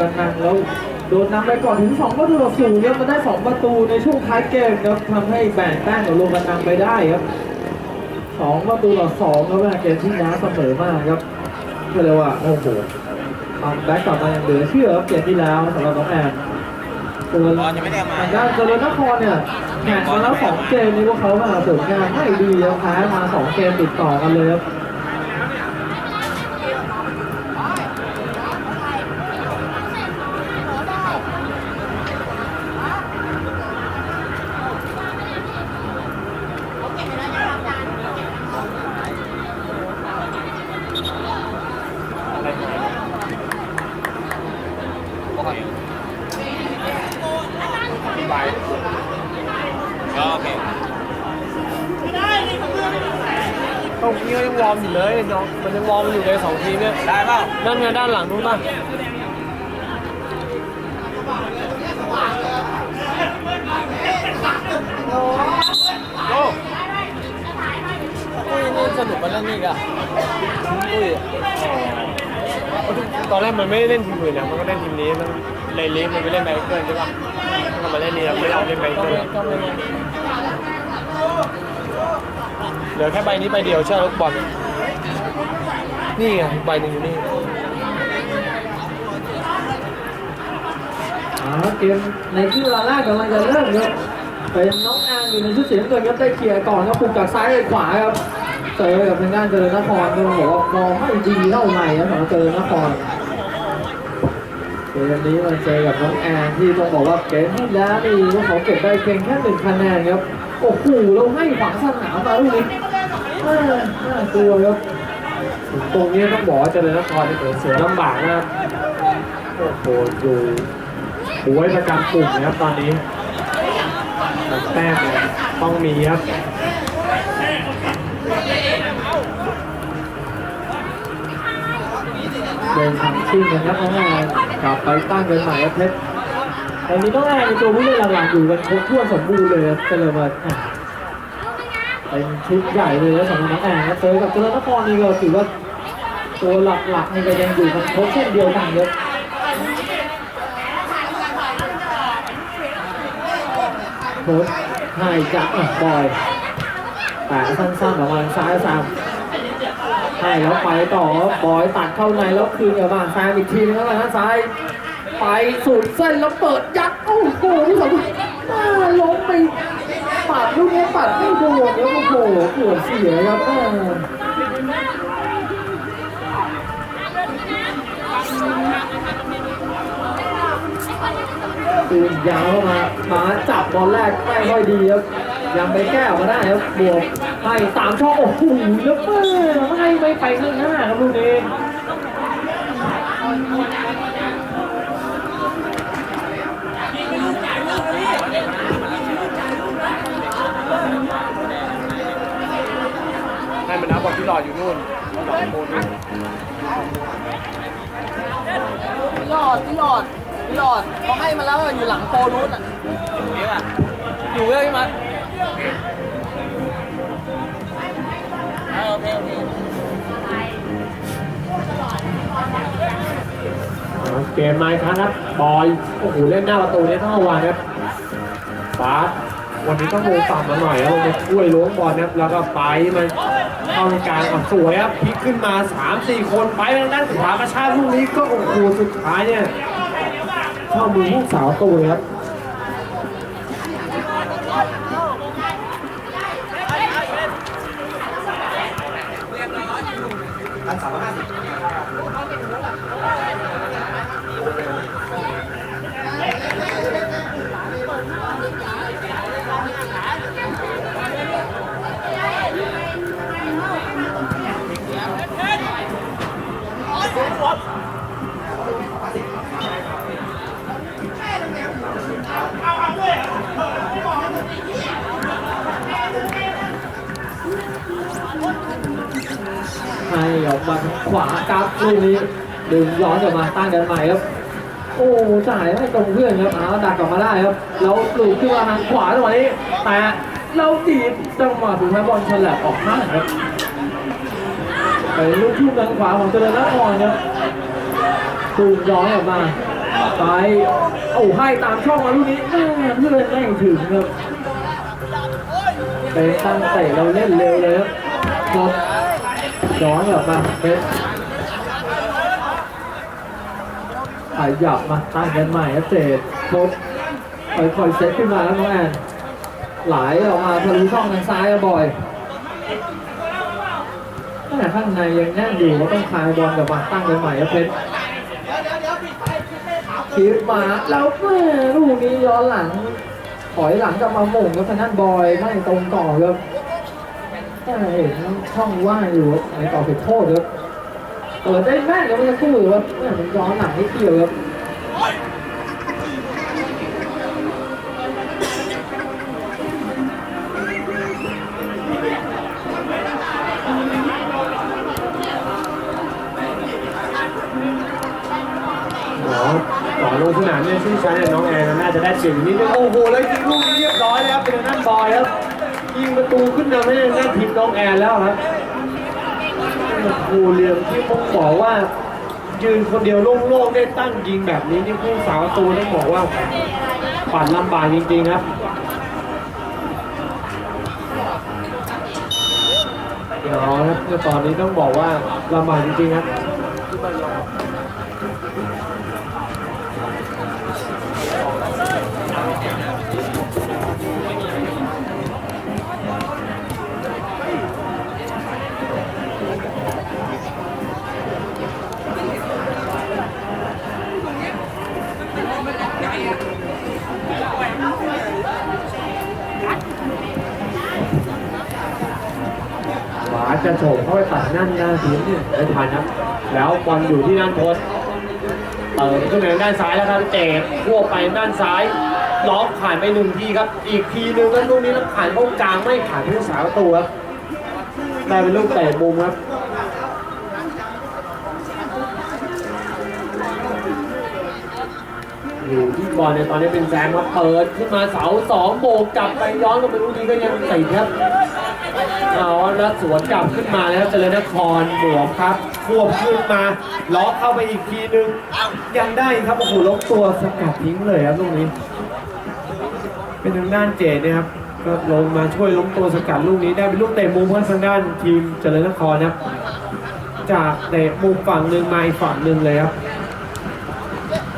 กันนังแล้วโดนนำไปก่อนถึง2ประตูต่อศูนย์ครับมันได้ 2 ประตูในช่วงท้ายเกมครับทำให้แบ่งแต้มกับโรกันนังไปได้ครับ 2 ประตูต่อ2ครับเกมที่น้าเสมอมากครับก็เลยว่าโอ้โหคัมแบ็กกลับมาอย่างเหลือเชื่อครับเกมที่แล้วสำหรับน้องแอนส่วนบอลยังไม่ได้เอามาทางด้านเจริญนครเนี่ยแข่งมาแล้ว2เกมนี้พวกเขามาผลงานไม่ดีครับแพ้มา 2 เกมติดต่อกันเลยครับ ก็โอเค ตรงนี้ยัง วอร์มอยู่เลยน้องมันยังวอร์มอยู่เลยสองทีมเนี่ยได้เปล่านั่นไงด้านหลังนู้นป่ะโอ้อุ้ยนี่สนุกมาเล่นนี่กันอุ้ยตอนแรกมันไม่ได้เล่นทีมอื่นนะมันก็เล่นทีมนี้มันเลยลีฟมันไปเล่นไบเกิลใช่ป่ะมันก็มาเล่นนี่แล้วไม่ได้เล่นไบเกิล เหลือแค่ใบนี้ใบเดียวเชื่อลูกบอลนี่ไงใบหนึ่งอยู่นี่อ่าเกมในที่เวลาแรกกำลังจะเริ่มครับเป็นน้องแอนอยู่ในชุดสีน้ำเงินครับได้เคลียร์ก่อนครับปุกจากซ้ายไปขวาครับเจอกับทางด้านเจริญนครก็บอกว่ามองไม่ดีเท่าไหร่ครับสำหรับเจริญนครเกมนี้มาเจอกับน้องแอนที่ต้องบอกว่าเกมที่แล้วนี่พวกเขาเก็บได้เพียงแค่หนึ่งคะแนนครับโอ้โหเราให้ขวางสนามมาลูกนี้ น่ากลัวครับตรงนี้ต้องบอกว่าเจริญนครนี่เสือลำบากนะโอ้โหดูบวยประจำกลุ่มนะครับตอนนี้แต้มเนี่ยต้องมีครับเดินทางชิงกันครับน้องแอนกลับไปตั้งกันใหม่ครับเพชรแตอนนี้น้องแอนเป็นตัวผู้เล่นหลักๆอยู่กันครบถ้วนสมบูรณ์เลยครับก็เลยมาอะ เป็นชุดใหญ่เลยนะสำหรับน้องแอนครับเจอกับเจริญนครนี่ก็ถือว่าตัวหลักๆนี่ก็ยังอยู่กันครบเช่นเดียวกันครับโค้ชให้จับอะบอยแต่สั้นๆออกมาทาซ้ายสามใช่แล้วไปต่อบอยตัดเข้าในแล้วคืนกับบ้านแซมอีกทีนึงแล้วนะซ้ายไปสุดเส้นแล้วเปิดยัดโอ้โหที่สองอ่าล้มไปปัดลูกนี้ปัดไม่โดน เสียครับอ่าปืนยาวเข้ามามาจับบอลแรกไม่ค่อยดีครับ ยังไปแก้ออกมาได้ครับ บวกให้สามช่องโอ้โหแล้วเปิดให้ไม่ไปข้างหน้าครับลูกนี้ ให้มันนับบอลที่ หลอดอยู่นู่นหลอดโคนนู่นพี่หลอดพี่หลอดพี่หลอดเขาให้มาแล้วอะอยู่หลังโปรนู้นอะเดี๋ยวอะอยู่เลยพี่มัดโอเคโอเคเอาเกมมาอีกครั้งครับบอย โอ้โห เล่นหน้าประตูเนี่ยต้องระวังครับฟาสวันนี้ต้องโมต่ำมาหน่อยครับลงไปช่วยล้วงบอลนะครับแล้วก็ไปมัน เข้าในการอะสวยครับพลิกขึ้นมา 3-4 คนไปทางด้านขวากระชากลูกนี้ก็โอ้โหสุดท้ายเนี่ยเข้ามือลูกสาวตัวครับ ดึงย้อนกลับมาตั้งกันใหม่ครับ โอ้จ่ายให้ตรงเพื่อนครับเอาดักกลับมาได้ครับแล้วปลูกขึ้นมาทางขวาจังหวนี้แต่เราดีดจังหวะสุดท้บอลฉลับออกข้างครับไปลูกทุ่งทางขวาของเจริญนครครับปลูกย้อนออกมาไปโอ้ให้ตามช่องมาลูกนี้แม่เพื่อนไม่ถึงครับเป็นตั้งเตะเราเล่นเร็วเลยครับย้อนกลับมาเป็น ขยับมาตั้งกันใหม่ครับเจดกดค่อยๆเซตขึ้นมาแล้วน้องแอนไหลออกมาทะลุช่องทางซ้ายอะบอยแต่ข้างในยังแน่นอยู่ก็ต้องคลายบอลกับมาตั้งกันใหม่ครับเพชรคิดมาแล้วแม่ลูกนี้ย้อนหลังถอยหลังกลับมาหม่งกับทางด้านบอยไม่ตรงต่อครับแต่เห็นช่องว่างอยู่ในต่อผิดโทษครับ เปิดได้แม่นครับมันจะสู้ครับแม่มันย้อนหลังนิดเดียวครับหมอต่อลงสนามเนี่ยชื่อชั้นเนี่ยน้องแอนน่าจะได้เสียงนิดนึงโอ้โหแล้วยิงลูกนี้เรียบร้อยแล้วเป็นทางด้านบอยครับยิงประตูขึ้นนำให้ทางด้านทีมน้องแอนแล้วครับ โอ้โหเรียมที่ผมบอกว่า ยืนคนเดียวโล่งๆได้ตั้งยิงแบบนี้นี่ผู้สาวตูต้องบอกว่าปั่นลำบากจริงๆครับเดี๋ยวครับตอนนี้ต้องบอกว่าลำบากจริงๆครับ จะโฉบเข้าไปตัดนั่นหน้าทีมเนี่ไม่ทันครับ แล้วบอลอยู่ที่นั่นโพสเปิดขึ้นไปด้านซ้ายแล้วครับเจดควไปด้านซ้ายล็อกผ่านไปหนึ่งทีครับ อีกทีหนึ่งแล้วลูกนี้แล้วผ่านเข้ากลางไม่ผ่านผู้สาวประตูครับได้เป็นลูกเตะมุมครับ อยู่ที่บอลเนี่ยตอนนี้เป็นแซงมาเปิดขึ้นมาเสาสองโบกกลับไปย้อนกลับไปลูกนี้ก็ยังติดครับเอาแล้วสวนกลับขึ้นมาแล้วเจริญนครหลวมครับควบขึ้นมาล็อกเข้าไปอีกทีนึงยังได้ครับโอ้โหล็อกตัวสกัดทิ้งเลยครับลูกนี้ เป็นทางด้านเจดนะครับก็ลงมาช่วยล้มตัวสกัดลูกนี้ได้เป็นลูกเตะมุมของทางด้านทีมเจริญนครนะครับจากเตะมุมฝั่งหนึ่งมาอีกฝั่งหนึ่งเลยครับ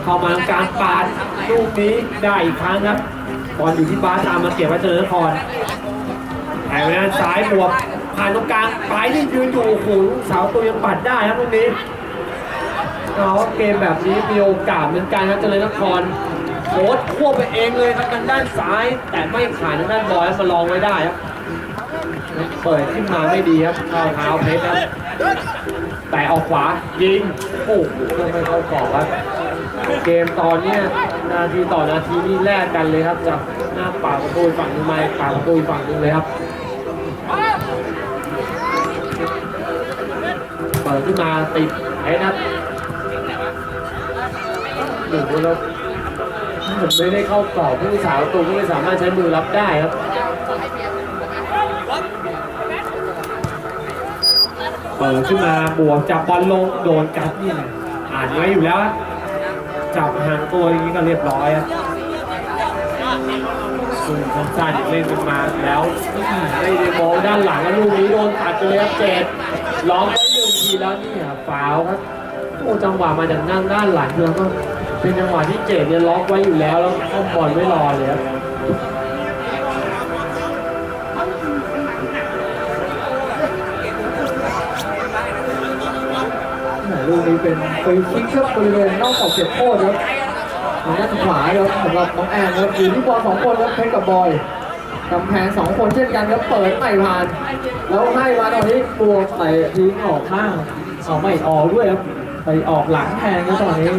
เข้ามากลางปาดลูกนี้ได้อีกครั้งครับบอลอยู่ที่บาสตามมาเก็บไว้เจริญนครแถวด้านซ้ายบวกผ่านตรงกลางปลายนี่ยืนอยู่โอ้โหลูกสาวตัวยังปัดได้ครับตรงนี้เอาเกมแบบนี้มีโอกาสเหมือนกันครับเจริญนครโค้ดควบไปเองเลยครับทางด้านซ้าย แต่ไม่ผ่านทางด้านบอยมาลองไว้ได้ครับเปิดขึ้นมาไม่ดีครับเข้าเท้าเพชรครับแต่ออกขวายิงโอ้โหไม่เข้ากรอบครับ เกมตอนเนี้ยนาทีต่อนาทีนี่แลกกันเลยครับจากหน้าปากประตูฝั่งหนึงมาปากประตูฝั่งหนึงเลยครับเปิดขึ้นมาติดไอ้นัทหนึ่งแล้วผมไม่ได้เข้ากรอบผู้สาวประตูก็ไม่สามารถใช้มือรับได้ครับเปิดขึ้นมาบวกจับบอลลงโดนกัดนี่แหละอ่านไว้อยู่แล้ว จับห่างตัวอย่างนี้ก็เรียบร้อยอะส่วนสั้นๆเล่นกันมาแล้วได้ด้มองด้านหลังลูกนี้โดนตัดไปเลยครับเจ็ดล้อมไปหนึ่งทีแล้วนี่ครับฟาวล์ครับโอ้จังหวะมาจากด้านด้านหลังแล้วก็เป็นจังหวะที่เจ็ดเนี่ยล็อกไว้อยู่แล้วแล้วก็บอลไม่รอเลยครับ นี้เป็นฟรีคิกครับบริเวณนอกขอบเขตโทษครับทางด้านขวาครับสำหรับน้องแอนครับอยู่ที่บอลสองคนครับเพชรกับบอยกำแพงสองคนเช่นกันครับเปิดไม่ผ่าน แล้วให้มาตอนนี้บวกไปทิ้งออกข้างเอาไม่ออกด้วยครับไปออกหลังแทนครับตอนนี้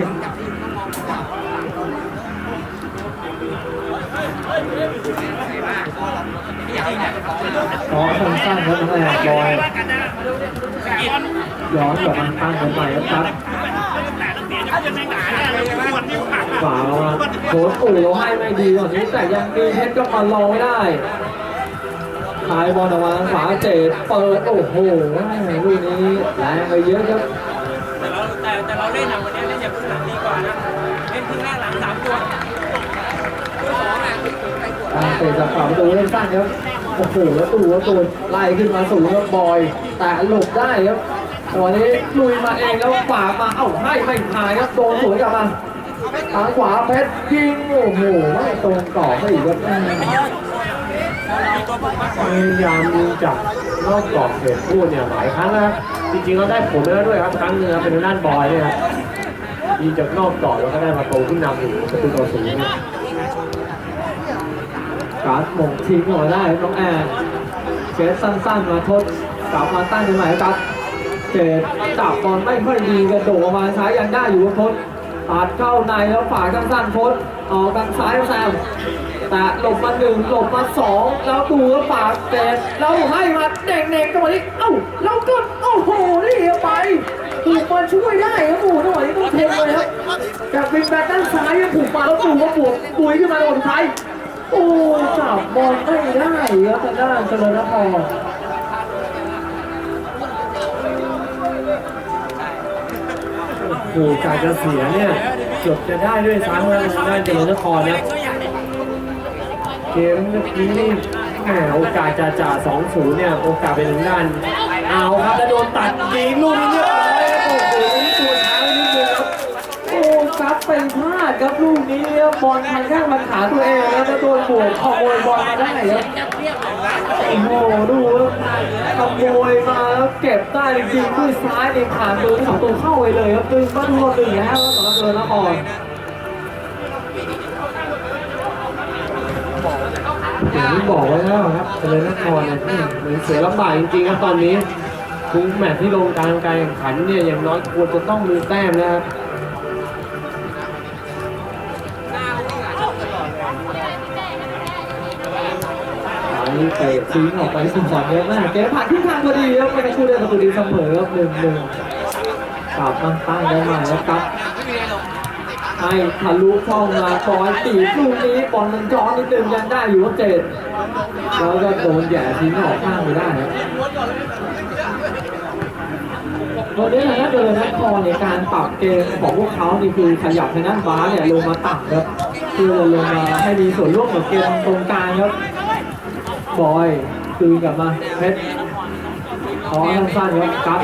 อ๋อสั้นๆครับน้องแอนบอย ย้อนกลับมาตั้งกันใหม่ครับฝามาโคตรตู่เราให้ไม่ดีกว่านี้แต่ยังมีเพชรก็มาลองไม่ได้ขายบอลออกมาฝาเจดเปิดโอ้โหลูกนี้แรงไปเยอะครับแต่เราแต่แต่เราเล่นอะวันนี้เล่นอย่างพื้นฐานดีกว่านะเล่นพื้นการเตะจากฝั่งประตูเล่นสั้นครับโอ้โหแล้วตูแล้วตูไล่ขึ้นมาสูงครับบอย แต่หลบได้ครับ ตอนนี้ลุยมาเองแล้วฝามาเอ้าให้ไม่ทายครับโดนสวนกลับมาทางขวาเพชรยิงโอ้โหไม่ตรงต่อไม่อีกครับอืมพยายามยิงจากนอกกรอบเขตพูดเนี่ยหลายครั้งนะครับจริงๆเราได้ผลไปแล้วด้วยครับครั้งหนึงครับเป็นด้านบอยเนี่ยยิงจากนอกกรอบแล้วก็ได้ประตูขึ้นนำอยู่ประตูต่อศูนย์การหมงทิ้งออกมาได้น้องแอนเชสสั้นๆมาทดกลับมาตั้งกันใหม่ครับ เจดจับบอลไม่ค่อยดีกระโดดออกมาซ้ายยังได้อยู่ครับทดตัดเข้าในแล้วฝ่ายสั้นๆทดออกกันซ้ายแซมแต่หลบมาหนึ่งหลบมาสองแล้วดูแล้วฝากเจดแล้วให้มาเด็กๆจังหวะนี้เอ้าแล้วก็โอ้โหนี่ไปถูกบอลช่วยได้ครับโอ้โหจังหวะนี้ต้องเทงเลยครับจากวิงแบ็คด้านซ้ายยังผูกมาแล้วดูว่าบวกปุยขึ้นมาโดนท้ายโอ้จับบอลไม่ได้ครับทางด้านเจริญนคร โอ้โหการจะเสียเนี่ยเกือบจะได้ด้วยซ้ำนะทางด้านเจริญนครเนี่ยเกมเมื่อกี้นี่แหมโอกาสจะจ่าสองศูนย์เนี่ยโอกาสเป็นทางด้านเอาครับแล้วโดนตัดยิงลูกนี้เรียบร้อยโอ้โหนี่ตัวเท้านิดนึงครับโอ้ครับเป็นพลาดครับลูกนี้บอลทางข้งมันขาตัวเองแล้วโดนบวกขโมยบอลมาได้ครับ โอ้โหดูครับขโมยมาแล้วเก็บได้จริงๆด้วยซ้ายในผ่านมือสองตัวเข้าไปเลยครับดึงมาทัวดึงแล้วครับสำหรับเจริญนครอย่างที่บอกไว้แล้วครับเจริญนครเนี่ยเหมือนเสียลำบากจริงๆครับตอนนี้ทุกแมตช์ที่ลงการการแข่งขันเนี่ยอย่างน้อยควรจะต้องมีแต้มนะครับ นี้เตะทิ้งออกไปสุดสองเยอะมากเกมผ่านที่ทางพอดีครับไม่กระชูได้ประตูดีเสมอครับหนึ่งหนึ่งกลับมาตั้งได้ใหม่แล้วครับให้ทะลุช่องมาคอยตีลูกนี้บอลมันย้อนนิดนึงยังได้อยู่ครับเจดแล้วก็โดนแย่ทิ้งออกข้างไปได้ครับตัวนี้นะเดินนักคอในการปรับเกมของพวกเขานี่คือขยับในด้านฟ้าเนี่ยลงมาต่ำครับเพื่อลงมาให้มีส่วนร่วมกับเกมตรงกลางครับ บอย คืนกลับมาเพชรขอสั้นๆครับครับ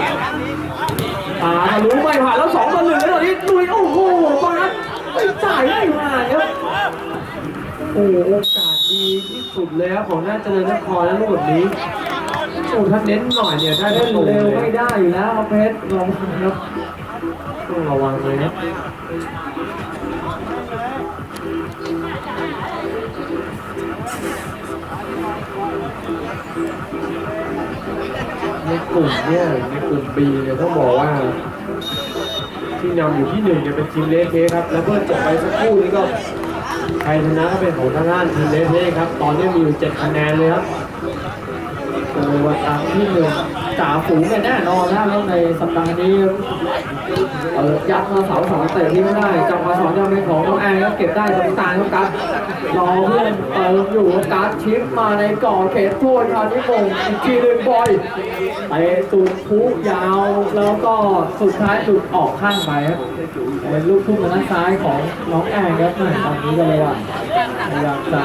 ตาทะลุไม่ผ่านแล้วสองต่อหนึ่งแล้วตอนนี้ลุยโอ้โหบาสไม่จ่ายไม่ผ่านครับโอ้โหโอกาสดีที่สุดเลยครับของน่าเจริญนครแล้วลูกแบบนี้โอ้ถ้าเน้นหน่อยเนี่ยได้เล่เล่นเร็วไม่ได้อยู่แล้วเพชรลองครับต้องระวังเลยครั กลุ่มเนี่ยในกลุ่มบีเนี่ยต้องบอกว่า ที่นำอยู่ที่หนึ่งเนี่ยเป็นทีมเลเทครับ แล้วเพื่อนจบไปสักครู่นี้ก็ใครชนะก็เป็นของทางด้านทีมเลเทครับ ตอนนี้มีอยู่เจ็ดคะแนนเลยครับเลยวันตามที่หนึ่ง จ่าฝูงเนี่ยแน่นอนนะแล้วในสัปดาห์นี้เออยัดมาเสาสองเตะที่ไม่ได้จับมาสองยังเป็นของน้องแอนก็เก็บได้ตรงกลางครับกัสรอเพื่อนเติมอยู่กับกัสชิปมาในก่อเขตโทษคราวนี้มงอีกทีหนึ่งบอยเตะสุดพุยาวแล้วก็สุดท้ายหลุดออกข้างไปครับเป็นลูกทุ่งด้านซ้ายของน้องแอนครับแม่ตอนนี้ก็เลยว่าพยายามจะ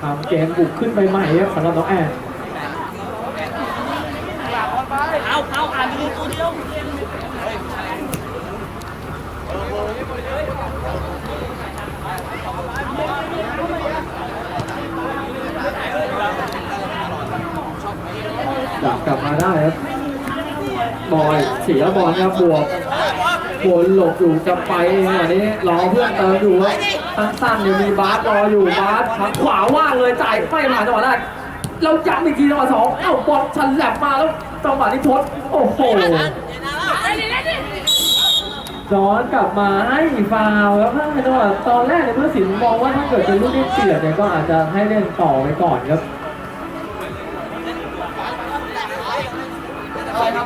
ทำเกมบุกขึ้นไปใหม่ครับสำหรับน้องแอน เอา เอาอ่านดูตัวเดียวดักกลับมาได้ครับ บอยเสียบอลครับบวกบนหลบอยู่จะไปเองอันนี้รอเพื่อนเติมอยู่ครับสั้นๆเนี่มีบาสรออยู่บาสทางขวาว่างเลยจ่ายไม่ผ่านจังหวะแรกเราย้ำอีกทีจังหวะสองเอ้าบอลชันแหลบมาแล้ว จังหวะนี้ทดโอ้โหย้อนกลับมาให้ฟาวแล้วถ้าจังหวะตอนแรกเนี่ยผู้ตัดสินมองว่าถ้าเกิดเป็นลูกที่เสียเนี่ยก็อาจจะให้เล่นต่อไปก่อนครับขย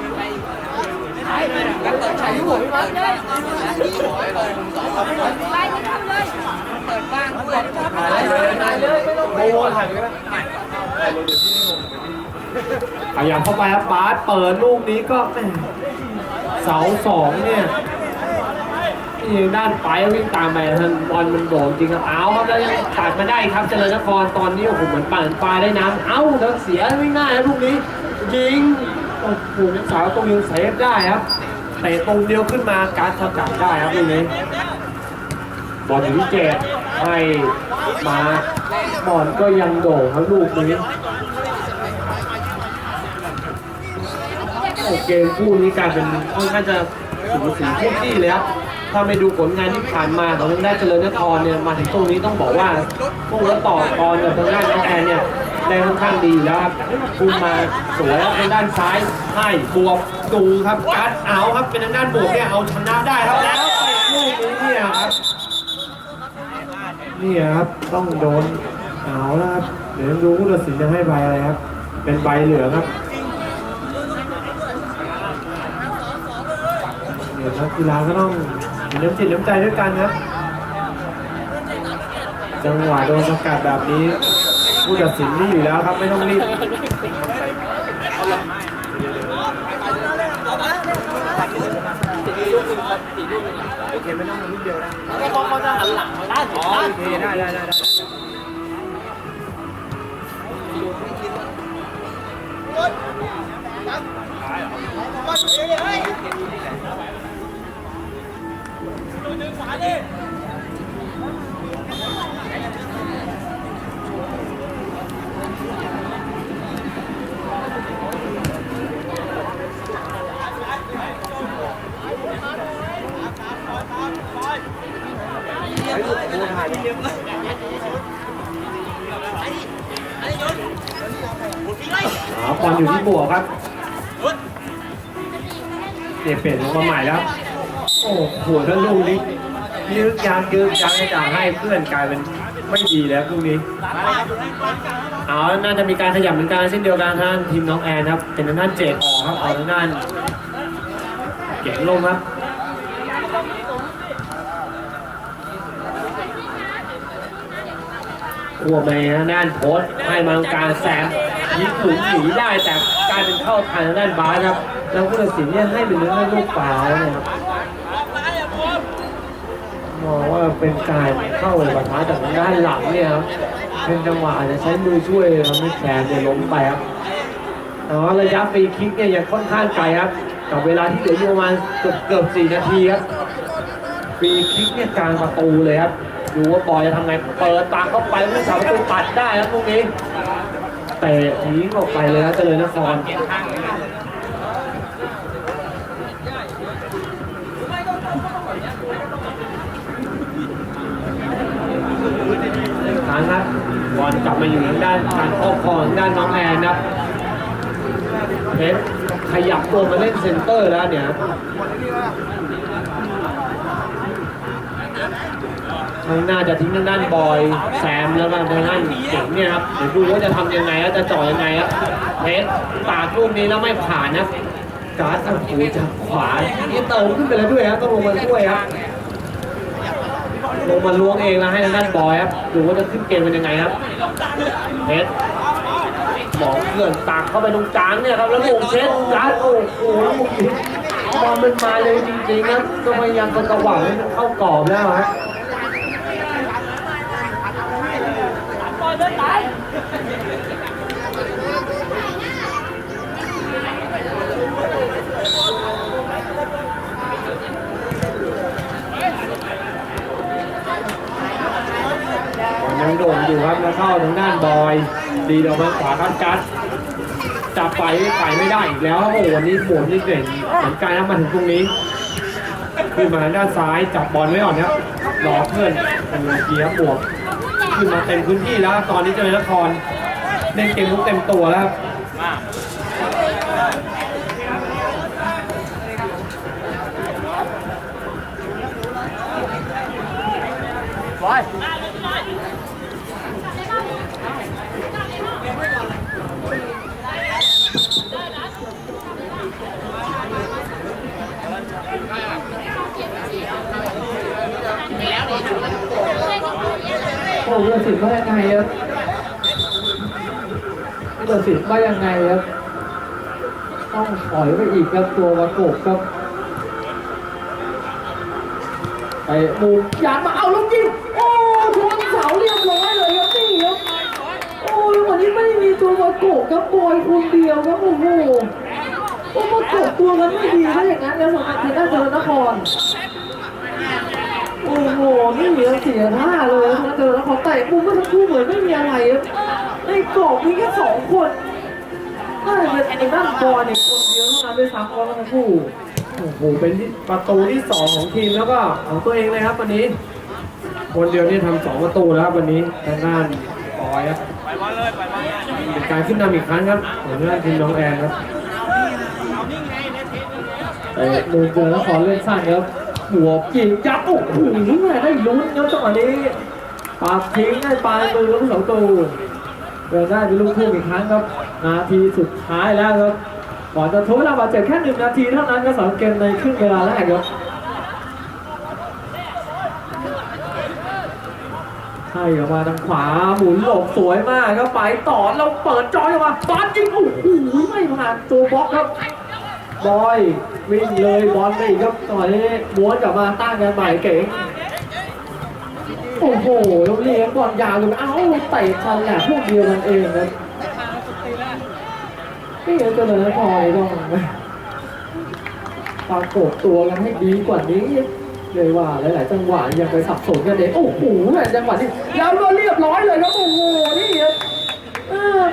ั บเข้าไปครับบาสเปิดลูกนี้ก็แม่เสาสองเนี่ยนี่ด้านไปวิ่งตามไปท่านบอลมันโด่งจริงครับเอาครับแล้วยังตัดมาได้ครับเจริญนครตอนนี้โอ้โหเหมือนปั่นปลายได้น้ำเอ้าแล้วเสียไม่ง่ายลูกนี้ยิงโอ้โหนักสาวตรงยังเซฟได้ครับเตะตรงเดียวขึ้นมาการสกัดได้ครับลูกนี้บอลอยู่ที่เจ็ดให้มาบอลก็ยังโด่งครับลูกนี้ โอ้เกมคู่นี้กลายเป็นค่อนข้างจะสูสีทุกที่เลยครับถ้าไม่ดูผลงานที่ผ่านมาของทางด้านเจริญนครเนี่ยมาถึงตรงนี้ต้องบอกว่าพวกเราต่อกรกับทางด้านน้องแอนเนี่ยได้ค่อนข้างดีแล้วครับคุมมาสวยทางด้านซ้ายให้บวกดูครับการดเอาครับเป็นทางด้านบวกเนี่ยเอาชนะได้ครับแล้วเตะลูกนี้เนี่ยครับนี่ครับต้องโดนเอาแล้วครับเดี๋ยวดูผู้ตัดสินจะให้ใบอะไรครับ เป็นใบเหลืองครับ เดี๋ยวนักกีฬาก็ต้องมีน้ำจิตน้ำใจด้วยกันครับ จังหวะโดนสกัดแบบนี้ ผู้ตัดสินนี่อยู่แล้วครับไม่ต้องรีบให้เขาเขาจะหันหลังมาด้านด้านโอเคได้ได้ได้ได้ จะให้เพื่อนกลายเป็นไม่ดีแล้วลูกนี้เอาน่าจะมีการขยับเหมือนกันเช่นเดียวกันท่างทีมน้องแอนครับ เป็นทางด้านเจดออกครับเอาทางด้านเก่งลงครับหัวไปทางด้านโพสให้มาตรงกางแซมยิงหลุมหนีได้แต่กายเป็นเข้าทางด้านบาสครับแล้วผู้ตัดสินเนี่ยให้เป็นเรื่องลูกฟาวล์นะครับ มองว่าเป็นการเข้าเลยปะทะจากทางด้านหลังเนี่ยครับเป็นจังหวะอาจจะใช้มือช่วยทำให้แซมเนี่ยล้มไปครับแต่ว่าระยะฟรีคิกเนี่ยยังค่อนข้างไกลครับ กับเวลาที่เหลืออยู่ประมาณเกือบเกือบสี่นาทีครับฟรีคิกเนี่ยกลางประตูเลยครับดูว่าบอยจะทำไงเปิดตามเข้าไปผู้สาประตูปัดได้ครับตรงนี้เตะทิ้งออกไปเลยครับเจริญนคร บอลกลับมาอยู่ทางด้านการครอบครองด้านน้องแอนครับเพชรขยับตัวมาเล่นเซนเตอร์แล้วเนี่ยข้างหน้าจะทิ้งทางด้านบอยแซมแล้วก็ทางด้านเก่งเนี่ยครับเดี๋ยวดูว่าจะทำยังไงแล้วจะจ่อยังไงครับเพชรปากลูกนี้แล้วไม่ผ่านนะการ์ดโอ้โหจากขวานี่เติมขึ้นไปแล้วด้วยครับต้องลงมาช่วยครับลงมาล้วงเองแล้วให้ทางด้านบอยครับดูว่าจะขึ้นเกมเป็นยังไงครับ เพชรหมอเกินตากเข้าไปตรงกลางเนี่ยครับ แล้วลงเช็ดการ์ดโอ้โหลูกนี้บอลมันมาเลยจริงๆนะก็พยายามจะกระหว่างให้มันเข้ากรอบแล้วฮะบ บอลเดินตาย ยั งโด่งอยู่ครับแล้วเข้าทางด้านบอย ดีดอกมาขวาครับกัสจับไปไปไม่ได้อีกแล้วโอ้โหวันนี้บวกนี่เก่งเหมือนกันนะมาถึงตรงนี้ขึ้นมาทางด้านซ้ายจับบอลไว้ก่อนครับรอเพื่อนเป็นเกียร์บวกขึ้นมาเต็มพื้นที่แล้ว ตอนนี้เจริญนครเล่นเกมลุกเต็มตัวแล้วครับบอ ยโอ้โหตัดสินว่ายังไงครับตัดสินว่ายังไงครับต้องถอยไปอีกครับตัวประกบครับไปมุมยัดมาเอาลูกยิงโอ้ชนเสาเรียบร้อยเลยครับนี่ครับโอ้ยวันนี้ไม่มีตัวประกบครับบอยคนเดียวครับโอ้โหโอ้ประกบตัวกันไม่ดีถ้าอย่างนั้นแล้วสำหรับทีมด้านเจริญนคร โอ้โหนี่เหลือเสียท่าเลยนะเจอแล้วเขอเตะมุมเมื่อสักครู่เหมือนไม่มีอะไรในกรอบมีแค่สองคนน่าจะเป็นไอ้ด้านบอลเนี่ยคนเดียวเท่านั้นด้วยซ้ำก็ทั้งคู่โอ้โหเป็นประตูที่สองของทีมแล้วก็ของตัวเองเลยครับวันนี้ คนเดียวนี่ทำสองประตูแล้วครับวันนี้ทางด้านบอยครับไปบอลเลยไปบอลเลยเป็นการขึ้นนำอีกครั้งครับของทางด้านทีมน้องแอนครับเอานิ่ไงเนเทนเตะมุมเจอแล้วขอเล่นสั้นครับ หัวยิงยัดโอ้โหแม่ได้ลุ้นครับจังหวะนี้ปาดทิ้งได้ปลายมือของเสาตูเดินได้เป็นลูกทุ่อีกครั้งครับ นาทีสุดท้ายแล้วครับก่อนจะทดเวลาบาดเจ็บแค่หนึ่งนาทีเท่านั้นก็สำหรับเกมในครึ่งเวลาแรกครับให้ออกมาทางขวาหมุนหลบสวยมากครับไปต่อเราเปิดจอยออกมาบอลยิงโอ้โหไม่ผ่านตัวบล็อกครับ บอยวิ่งเลยบอลไปอีกครับตอนนี้ม้วนกลับมาตั้งกันใหม่เก่งโอ้โหแล้วเลี้ยงบอลยาวเลยเอ้าเตะทันแหละพวกเดียวกันเองนะนี่เจะเลยพอยต้องปรากฏตัวกันให้ดีกว่านี้เลยว่าหลายๆจังหวะยังไปสับสนกันเองโอ้โหแหม่จังหวะนี้แล้วก็เรียบร้อยเลยครับโอ้โหนี่ครับ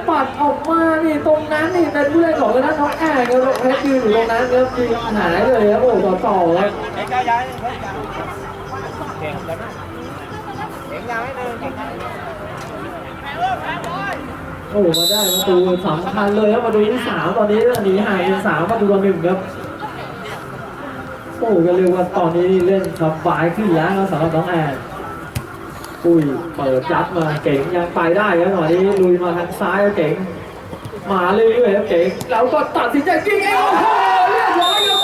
ปัดออกมานี่ตรงนั้นนี่เป็นผู้เล่นของคณะน้องแอนครับแพทยืนอยู่ตรงนั้นครับยิงหายเลยครับโอ้ต่อต่อครับเก่งก้าวย้ายเฮ้ยเก่งยนะเก่งยายโอ้มาได้ประตูสำคัญเลยครับประตูที่สามตอนนี้หนีห่างเป็นสามประตูต่อหนึ่งครับโอ้ก็เรียกว่าตอนนี้นี่เล่นสบายขึ้นแล้วสำหรับน้องแอน ปุ้ยเปิดยัดมาเก่งยังไปได้ครับตอนนี้ลุยมาทางซ้ายครับเก่งมาเรื่อยๆครับเก่งแล้วก็ตัดสินใจยิงเองโอ้โหเรียบร้อยครับ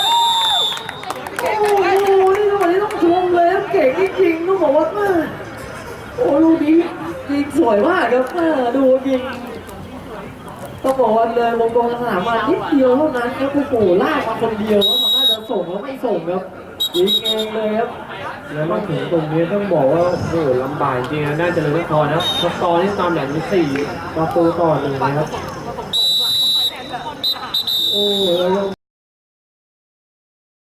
โอ้โหนี่จังหวะนี้ต้องชมเลยครับเก่งจริงๆต้องบอกว่าโอ้ลูกนี้ยิงสวยมากครับดูยิงต้องบอกว่าเลยวงกลมสนามมานิดเดียวเท่านั้นครับโอ้โหลากมาคนเดียวแล้วทำหน้าจะส่งแล้วไม่ส่งครับยิงเองเลยครับ แล้วมาถึงตรงนี้ต้องบอกว่าโอ้โหลำบากจริงนะน่าจะเลยนครนะสกอร์นี่ตามหลังมีสี่ประตูต่อหนึ่งนะครับ โอ้แล้วยัง